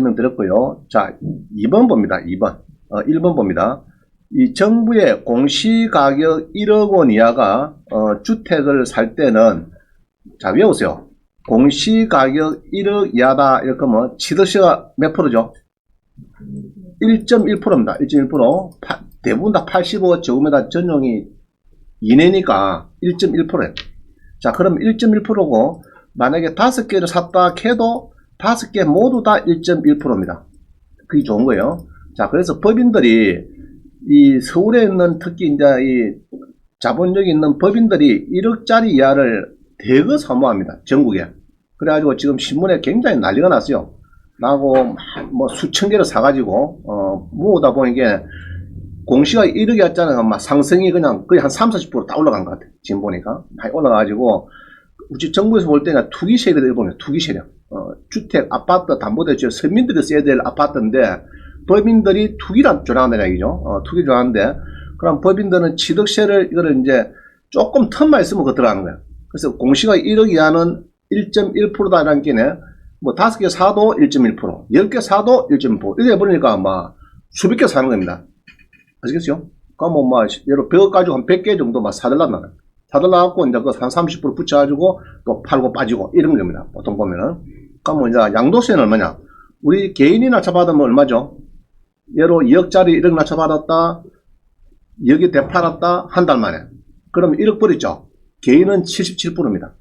설명드렸고요. 자, 2번 봅니다. 2번. 어, 1번 봅니다. 이 정부의 공시가격 1억 원 이하가 어, 주택을 살 때는 자 외우세요. 공시가격 1억 이하다 이렇게 하면 치드시가 몇 프로죠? 1.1%입니다. 1.1%. 파- 대부분 다 85 저금에다 전용이 이내니까 1.1%예요. 자, 그럼 1.1%고 만약에 다섯 개를 샀다 해도 다섯 개 모두 다 1.1%입니다. 그게 좋은 거예요. 자, 그래서 법인들이 이 서울에 있는 특히 이제 이 자본력이 있는 법인들이 1억짜리 이하를 대거 사모합니다. 전국에. 그래가지고 지금 신문에 굉장히 난리가 났어요. 막뭐 수천 개를 사가지고 어 모으다 보니 이게 공시가 1억이었잖아요. 막 상승이 그냥 거의 한 3, 40%다 올라간 것 같아요. 지금 보니까 많이 올라가가지고 우리 정부에서 볼 때는 투기 세력을 보면 투기 세력. 어, 주택, 아파트, 담보대출 서민들이 써야 될 아파트인데 법인들이 투기를 좋아한다는 얘기죠. 어, 투기 좋아하는데 그럼 법인들은 취득세를 이거를 이제 조금 틈만 있으면 그거 들어가는 거예요. 그래서 공시가 1억 이하는 1.1%다 라는 게네. 뭐 다섯 개 사도 1.1%, 열 개 사도 1.1%. 이래 버리니까 막 수백 개 사는 겁니다. 아시겠어요? 그러면 뭐, 예로 100억 가지고 한 100개 정도 막 사들란다. 사들라갖고 이제 그한 30% 붙여가지고 또 팔고 빠지고 이런 겁니다. 보통 보면은. 그러면 이제 양도세는 얼마냐? 우리 개인이 낮춰받으면 얼마죠? 예로 2억짜리 1억 낮춰받았다. 여기 대팔았다. 한 달 만에. 그럼 1억 버렸죠? 개인은 77%입니다.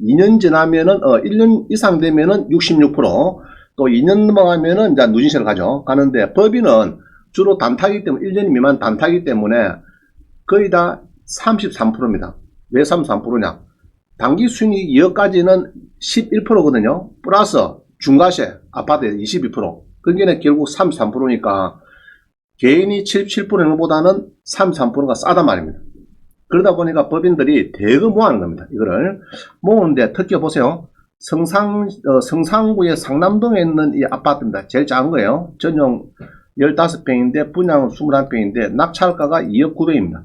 2년 지나면은, 어, 1년 이상 되면은 66%, 또 2년 넘어가면은 이제 누진세를 가죠. 가는데 법인은 주로 단타기 때문에, 1년 미만 단타기 때문에 거의 다 33%입니다. 왜 33%냐? 단기 순이익 2억까지는 11%거든요. 플러스 중과세, 아파트에 22%. 그게 결국 33%니까 개인이 77%는 보다는 33%가 싸단 말입니다. 그러다 보니까 법인들이 대거 모아는 겁니다. 이거를 모으는데 특히 보세요. 성상, 어, 성상구의 상남동에 있는 이 아파트입니다. 제일 작은 거예요. 전용 15평인데 분양은 21평인데 낙찰가가 2억 9백입니다.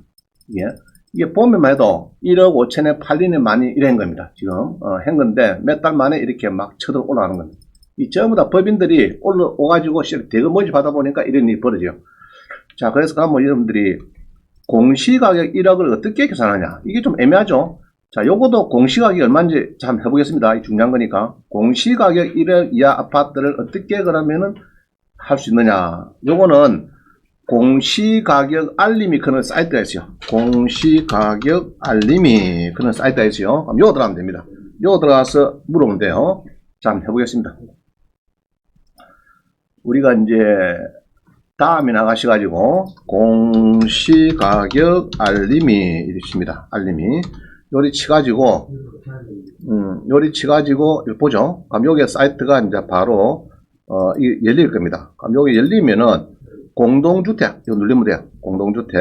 이게, 이게 보면만 해도 1억 5천에 팔리는 많이 이런 겁니다. 지금 어, 한 건데 몇 달 만에 이렇게 막 쳐들어 올라가는 겁니다. 이 전부 다 법인들이 올라오가지고 대거 모집하다 보니까 이런 일이 벌어져요. 자, 그래서 그러면 여러분들이 공시가격 1억을 어떻게 계산하냐? 이게 좀 애매하죠? 자, 요것도 공시가격이 얼마인지 자, 한번 해보겠습니다. 이 중요한 거니까. 공시가격 1억 이하 아파트를 어떻게 그러면은 할 수 있느냐? 요거는 공시가격 알림이 그런 사이트가 있어요. 공시가격 알림이 그런 사이트가 있어요. 그럼 요거 들어가면 됩니다. 요거 들어가서 물어보면 돼요. 자, 한번 해보겠습니다. 우리가 이제 다음에 나가셔가지고 공시가격 알림이 있습니다. 알림이 요리 치가지고 음, 요리 치가지고 보죠. 그럼 여기 사이트가 이제 바로 어, 이 열릴 겁니다. 그럼 여기 열리면은 공동주택 이거 누르면 돼요. 공동주택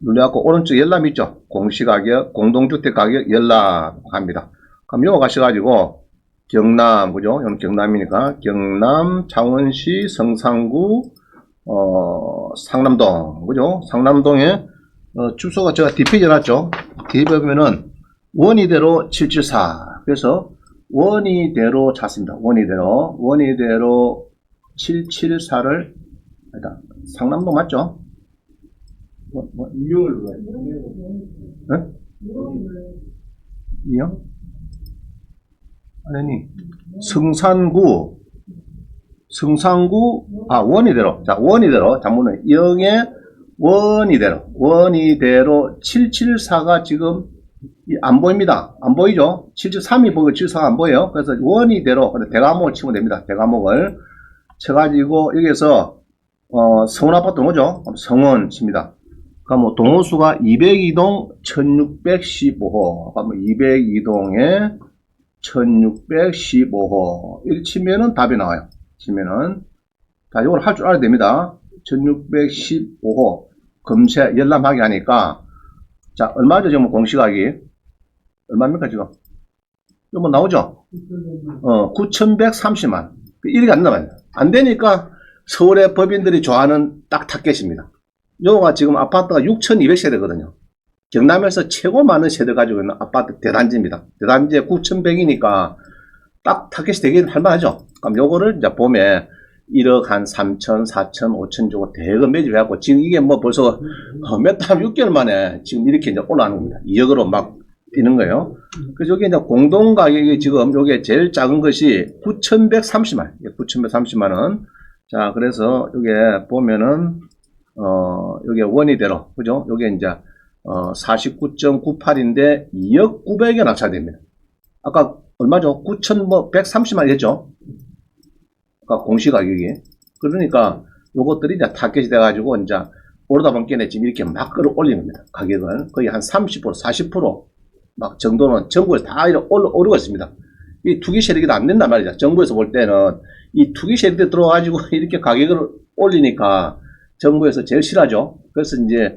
눌려갖고 오른쪽 열람 있죠. 공시가격 공동주택 가격 열람 합니다. 그럼 요거 가셔가지고 경남 그죠? 여기 경남이니까 경남 창원시 성산구 어, 상남동, 그죠? 상남동에, 어, 주소가 제가 DP 해놨죠? DP 보면은, 원이대로 774. 그래서, 원이대로 찾습니다. 원이대로. 원이대로 774를, 일단, 상남동 맞죠? 원, 원, 이용을 왜? 네? 이요? 아니, 성산구, 성산구, 아, 원이대로. 자, 원이대로. 장문은 영의 원이대로. 원이대로 774가 지금 이안 보입니다. 안 보이죠? 773이 보고 774가 안 보여요. 그래서 원이대로, 대과목을 치면 됩니다. 대과목을 쳐가지고, 여기서, 어, 성원 아파트 뭐죠? 성원 칩니다. 그럼 뭐 동호수가 202동 1615호. 그럼 202동에 1615호. 이렇게 치면은 답이 나와요. 치면은. 자, 이걸 할 줄 알아야 됩니다. 1615호. 검색, 열람하기 하니까. 자, 얼마죠, 지금 공시가격이? 얼마입니까, 지금? 이거 뭐 나오죠? 어, 9,130만. 이렇게 안 나와요. 안 되니까 서울의 법인들이 좋아하는 딱 타겟입니다. 요거가 지금 아파트가 6,200세대거든요. 경남에서 최고 많은 세대 가지고 있는 아파트 대단지입니다. 대단지에 9,100이니까 딱 타겟이 되긴 할만하죠. 그럼 요거를 이제 봄에 1억 한 3천, 4천, 5천 주고 대거 매집해갖고 지금 이게 뭐 벌써 어, 몇 달, 6개월 만에 지금 이렇게 이제 올라가는 겁니다. 2억으로 막 뛰는 거예요. 그래서 여기 이제 공동 가격이 지금 요게 제일 작은 것이 9,130만, 9,130만 원. 자, 그래서 요게 보면은, 어, 요게 원이대로, 그죠? 요게 이제, 어, 49.98인데 2억 900에 낙찰됩니다. 아까 얼마죠? 9,130만 했죠? 아까 공시가격이. 그러니까 요것들이 이제 타겟이 돼가지고 이제 오르다 보니까 지금 이렇게 막 끌어올리는 겁니다. 가격을. 거의 한 30%, 40%막 정도는 전국에서 다 이렇게 올라, 오르고 있습니다. 이 투기 세력이 안 된단 말이죠. 정부에서 볼 때는 이 투기 세력이 들어와가지고 이렇게 가격을 올리니까 정부에서 제일 싫어하죠. 그래서 이제,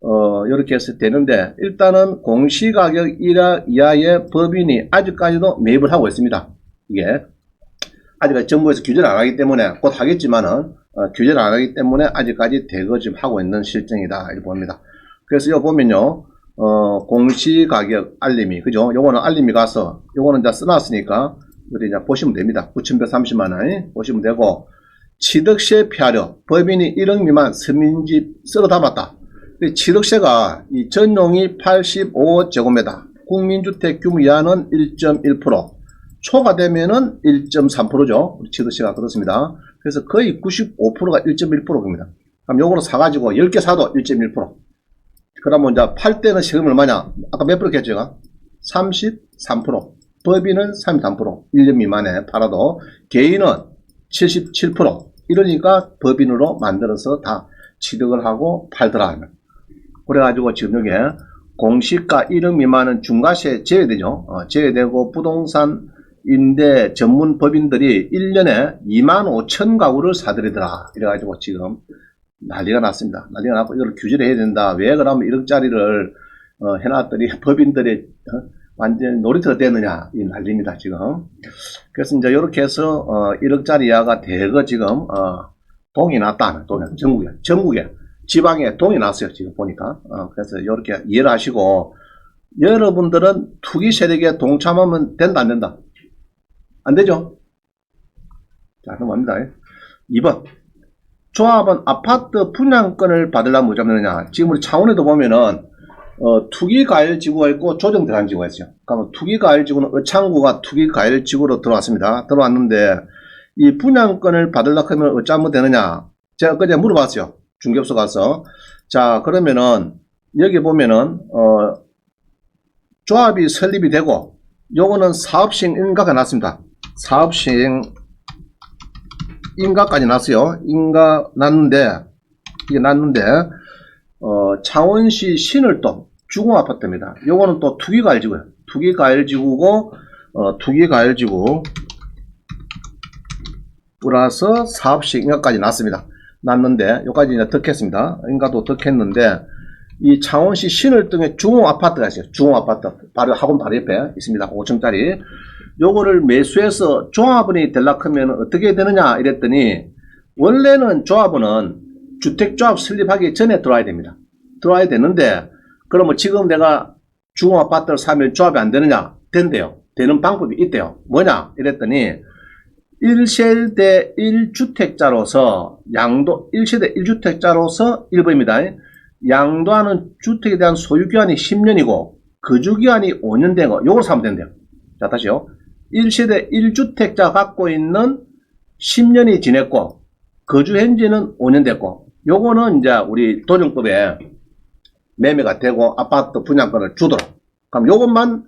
어, 이렇게 해서 되는데, 일단은 공시 가격 이하, 이하의 법인이 아직까지도 매입을 하고 있습니다. 이게. 아직 정부에서 규제를 안 하기 때문에, 곧 하겠지만은, 어, 규제를 안 하기 때문에 아직까지 대거 지금 하고 있는 실정이다. 이렇게 봅니다. 그래서 여기 보면요, 어, 공시 가격 알림이, 그죠? 요거는 알림이 가서, 요거는 이제 써놨으니까, 우리 이제 보시면 됩니다. 9,130만원 보시면 되고, 취득세 피하려 법인이 1억 미만 서민집 쓸어 담았다. 이 취득세가 이 전용이 85제곱미터, 국민주택 규모 이하는 1.1%, 초과되면은 1.3%죠. 취득세가 그렇습니다. 그래서 거의 95%가 1.1%입니다. 그럼 요거를 사가지고 10개 사도 1.1%. 그러면 이제 팔 때는 세금이 얼마냐? 아까 몇 프로 했죠, 제가? 33%. 법인은 33%. 1년 미만에 팔아도 개인은 77%. 이러니까 법인으로 만들어서 다 취득을 하고 팔더라. 그래가지고 지금 여기 공시가 1억 미만은 중과세 제외되죠. 어, 제외되고 부동산 임대 전문 법인들이 1년에 2만 5천 가구를 사들이더라. 이래가지고 지금 난리가 났습니다. 난리가 났고 이걸 규제를 해야 된다. 왜 그러면 1억짜리를 어, 해놨더니 법인들이 어, 완전 놀이터가 되느냐 이 난리입니다 지금. 그래서 이제 이렇게 해서 어, 1억짜리 이하가 대거 지금 어, 동이 났다. 동이 전국에 전국에 지방에 동이 났어요 지금 보니까. 어, 그래서 이렇게 이해를 하시고 여러분들은 투기 세력에 동참하면 된다 안 된다? 안 되죠? 자 넘어갑니다. 2번 조합은 아파트 분양권을 받으려면 되느냐? 지금 우리 창원에도 보면은 어, 투기과열지구가 있고 조정대란지구가 있어요. 그러면 투기과열지구는 의창구가 투기과열지구로 들어왔습니다. 들어왔는데 이 분양권을 받으려고 하면 어쩌면 되느냐? 제가 그제 물어봤어요. 중개업소 가서. 자 그러면은 여기 보면은 어, 조합이 설립이 되고 요거는 사업시행 인가가 났습니다. 사업시행 인가까지 났어요. 인가 났는데 이게 났는데 어, 창원시 신을동 주공 아파트입니다. 요거는 또 투기 가일지구예요. 투기 가일지구고 어, 투기 가일지구 플러스 사업시 인가까지 났습니다. 났는데 요까지 이제 득했습니다. 인가도 득했는데 이 창원시 신을동에 중공 아파트가 있어요. 중공 아파트 바로 학원 바로 옆에 있습니다. 5층짜리 요거를 매수해서 조합원이 되려면 어떻게 되느냐 이랬더니 원래는 조합원은 주택조합 설립하기 전에 들어와야 됩니다. 들어와야 되는데 그러면 지금 내가 중공아파트를 사면 조합이 안 되느냐? 된대요. 되는 방법이 있대요. 뭐냐? 이랬더니 1세대 1주택자로서 양도 1세대 1주택자로서 1번입니다. 양도하는 주택에 대한 소유기간이 10년이고 거주기간이 5년 된 거, 요걸 사면 된대요. 자, 다시요. 1세대 1주택자 갖고 있는 10년이 지냈고, 거주 현지는 5년 됐고, 요거는 이제 우리 도정법에 매매가 되고 아파트 분양권을 주도록. 그럼 요것만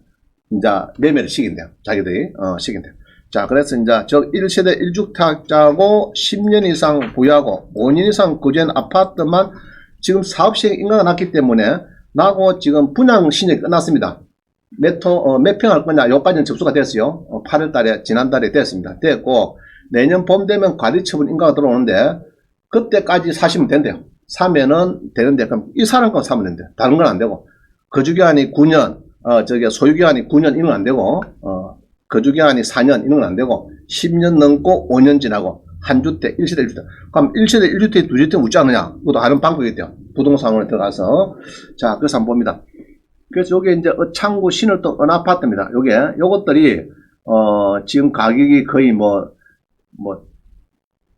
이제 매매를 시킨대요. 자기들이, 어, 시킨대요. 자, 그래서 이제 저 1세대 1주택자고 10년 이상 부여하고 5년 이상 거주한 아파트만 지금 사업 시행 인가가 났기 때문에 나고 지금 분양 신청이 끝났습니다. 몇, 호, 어, 몇평 할 거냐, 요까지는 접수가 됐어요. 어, 8월 달에, 지난달에 됐습니다. 됐고, 내년 봄 되면 관리처분 인가가 들어오는데, 그때까지 사시면 된대요. 사면은 되는데, 그럼 이 사람 건 사면 된대요. 다른 건 안 되고. 거주기한이 9년, 어, 저기 소유기한이 9년 이런 건 안 되고, 어, 거주기한이 4년 이런 건 안 되고, 10년 넘고 5년 지나고, 한 주택, 1세대 1주택. 그럼 1세대 1주택, 2주택 묻지 않느냐? 그것도 다른 방법이 있대요. 부동산원에 들어가서. 자, 그래서 한번 봅니다. 그래서 요게 이제 어창구 신을동 은아파트입니다. 요게, 요것들이, 어, 지금 가격이 거의 뭐, 뭐,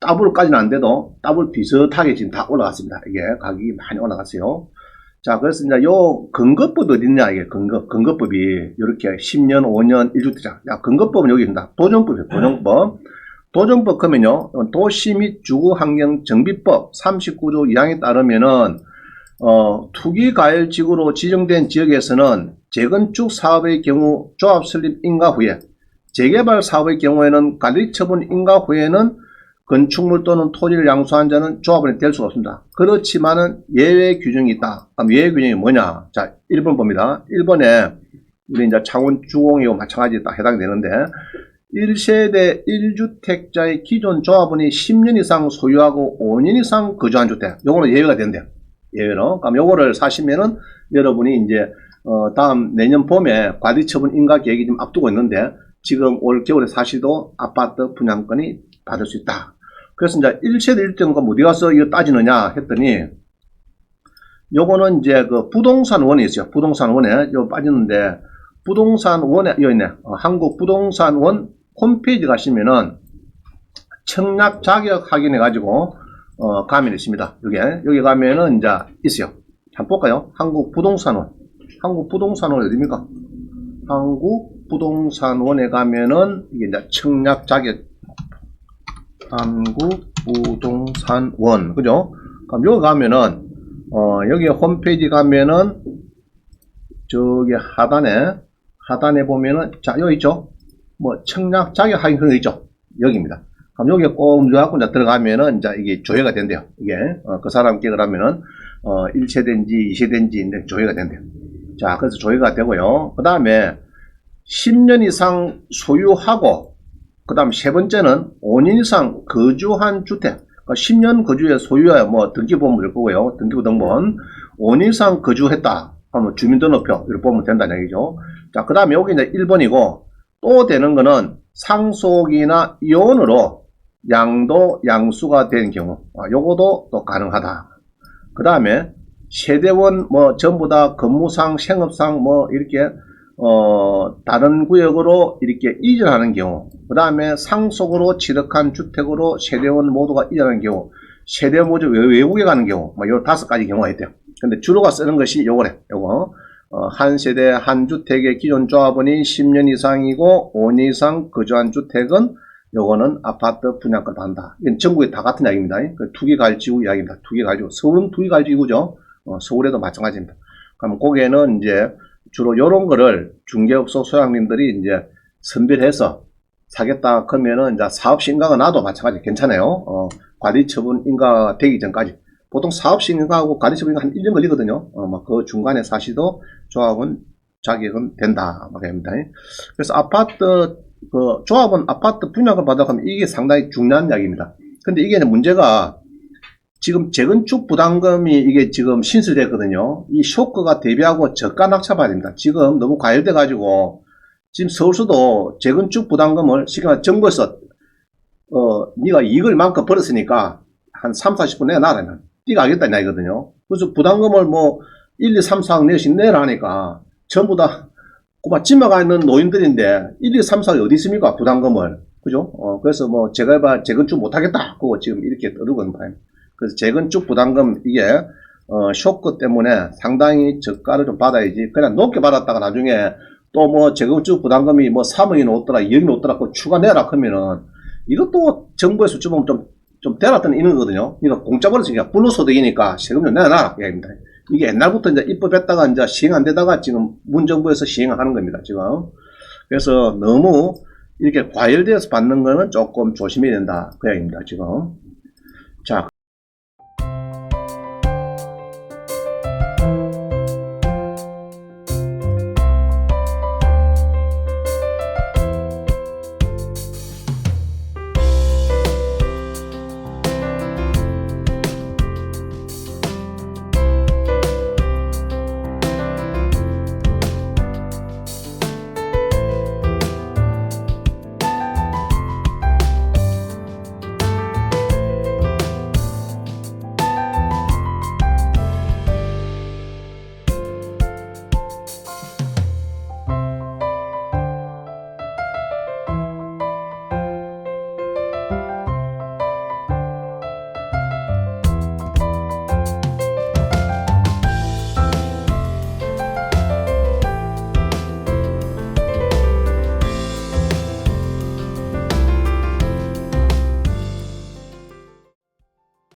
더블까지는 안 돼도 더블 비슷하게 지금 다 올라갔습니다. 이게 가격이 많이 올라갔어요. 자, 그래서 이제 요 근거법이 어딨냐, 이게 근거, 근거법이 이렇게 10년, 5년, 1주택자. 야, 근거법은 여기 있습니다. 도정법이에요, 도정법. 도정법 하면요, 도시 및 주거 환경 정비법 39조 2항에 따르면은, 어, 투기 가열 지구로 지정된 지역에서는 재건축 사업의 경우 조합 설립 인가 후에 재개발 사업의 경우에는 관리 처분 인가 후에는 건축물 또는 토지를 양수한 자는 조합원이 될 수가 없습니다. 그렇지만은 예외 규정이 있다. 그럼 예외 규정이 뭐냐? 자, 1번 봅니다. 1번에 우리 이제 창원 주공이와 마찬가지 딱 해당이 되는데 1세대 1주택자의 기존 조합원이 10년 이상 소유하고 5년 이상 거주한 주택. 요거는 예외가 된대요. 예외로. 그럼 요거를 사시면은 여러분이 이제 어, 다음 내년 봄에 관리 처분 인가 계획이 좀 앞두고 있는데 지금 올 겨울에 사시도 아파트 분양권이 받을 수 있다. 그래서 이제 1세대 1등급 어디 가서 이거 따지느냐 했더니 요거는 이제 그 부동산 원에 있어요. 부동산 원에 요 빠지는데 부동산 원에 여기 있네. 어, 한국 부동산 원 홈페이지 가시면은 청약 자격 확인해 가지고 어, 가면 있습니다. 여기 여기 가면은 이제 있어요. 한번 볼까요? 한국 부동산 원. 한국 부동산 원 어디입니까? 한국 부동산 원에 가면은 이게 이제 청약 자격 한국 부동산 원 그죠? 그럼 여기 가면은 어 여기 홈페이지 가면은 저기 하단에 하단에 보면은 자 여기 있죠? 뭐 청약 자격 확인 그거 있죠? 여기입니다. 그럼 여기에 꼭 눌러갖고 들어가면은 이제 이게 조회가 된대요. 이게 어, 그 사람 기억을 하면은 어 1세대인지 2세대인지 이제 조회가 된대요. 자 그래서 조회가 되고요. 그 다음에 10년 이상 소유하고 그 다음 세 번째는 5년 이상 거주한 주택. 그러니까 10년 거주에 소유야 뭐될 거고요. 등기부 등본. 5년 이상 거주했다. 하면 주민등록표 이렇게 보면 된다는 얘기죠. 자, 그 다음에 여기 이제 1번이고 또 되는 거는 상속이나 이혼으로 양도 양수가 된 경우. 아, 요거도 또 가능하다. 그 다음에 세대원 뭐 전부 다 건무상 생업상 뭐 이렇게 어, 다른 구역으로 이렇게 이전하는 경우, 그 다음에 상속으로 취득한 주택으로 세대원 모두가 이전하는 경우, 세대 모두 외- 외국에 가는 경우, 뭐, 요 다섯 가지 경우가 있대요. 근데 주로가 쓰는 것이 요거래, 요거. 어, 한 세대 한 주택의 기존 조합원이 10년 이상이고 5년 이상 거주한 주택은 요거는 아파트 분양권 받는다. 이건 전국에 다 같은 이야기입니다. 그 투기 갈지구 이야기입니다. 투기 갈지구. 서울은 투기 갈지구죠. 어, 서울에도 마찬가지입니다. 그럼 거기에는 이제 주로 이런 거를 중개업소 소장님들이 이제 선별해서 사겠다 그러면은 이제 사업시 인가가 나도 마찬가지 괜찮아요. 어, 관리 처분 인가 되기 전까지. 보통 사업시 인가하고 관리 처분 인가 한 1년 걸리거든요. 어, 막그 중간에 사시도 조합은 자격은 된다. 말입니다. 그래서 아파트, 그 조합은 아파트 분양을 받아가면 이게 상당히 중요한 이야기입니다. 근데 이게 문제가 지금 재건축 부담금이 이게 지금 신설됐거든요. 이 쇼크가 대비하고 저가 낙찰받아야 됩니다. 지금 너무 과열돼 가지고 지금 서울서도 재건축 부담금을 시키면 정부에서 어 네가 이익을 만큼 벌었으니까 한 3, 40분 내가 나라면 네가 하겠다는 이야기거든요. 그래서 부담금을 뭐 1, 2, 3, 4억 내씩 내라 하니까 전부 다 고마 찜마가 있는 노인들인데 1, 2, 3, 4억 어디 있습니까? 부담금을. 그죠? 어, 그래서 뭐 제가 봐 재건축 못하겠다. 그거 지금 이렇게 떠르고 있는 바입니다. 그래서 재건축 부담금 이게 어, 쇼크 때문에 상당히 저가를 좀 받아야지 그냥 높게 받았다가 나중에 또 뭐 재건축 부담금이 뭐 3억이 넘었더라 2억이 넘었더라 그 추가 내라 그러면은 이것도 정부에서 좀, 좀, 좀 대놨던 거거든요. 그러니까 공짜 버렸으니까 불로소득이니까 세금 좀 내놔라. 이야기입니다. 이게 옛날부터 이제 입법했다가 이제 시행 안 되다가 지금 문정부에서 시행을 하는 겁니다. 지금. 그래서 너무 이렇게 과열되어서 받는 거는 조금 조심해야 된다. 그 이야기입니다. 지금. 자.